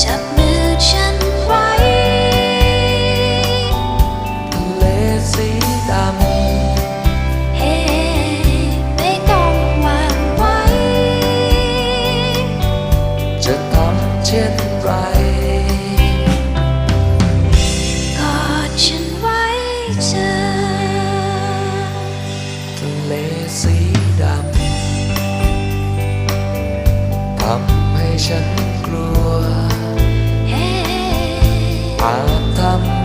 จับมือฉันไวทะเลสีดำเฮ้ไม่ต้องวั่ไวจะทำเช่นไรกอดฉันไวเธอทะเลสีดำทำให้ฉันกลัว I'll come